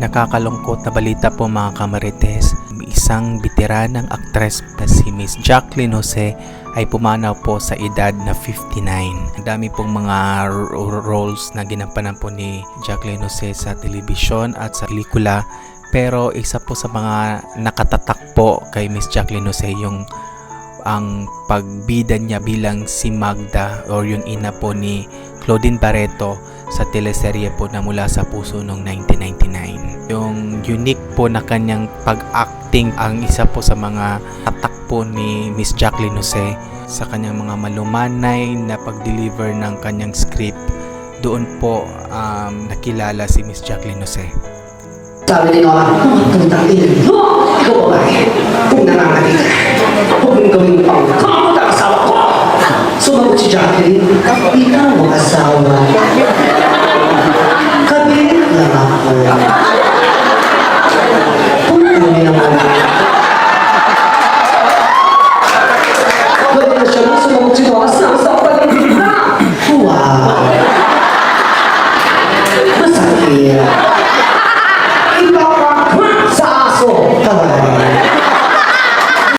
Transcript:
Nakakalungkot na balita po mga kamarites, isang bitiranang aktres na si Miss Jacqueline Jose ay pumanaw po sa edad na 59. Ang dami pong mga ro- roles na ginampanan po ni Jacqueline Jose sa telebisyon at sa pelikula pero isa po sa mga nakatatak po kay Miss Jacqueline Jose yung ang pagbida niya bilang si Magda or yung ina po ni Claudine Barreto sa teleserye po na mula sa puso noong 1999. Yung unique po na kanyang pag-acting ang isa po sa mga tatak po ni Miss Jacqueline Jose sa kanyang mga malumanay na pag-deliver ng kanyang script. Doon po um, nakilala si Miss Jacqueline Jose. Sabi ni Nora, mga putang ina mo! Ikaw babae, kung nangangati ka, huwag mong gawin pang 你。一刀把困杀死，看。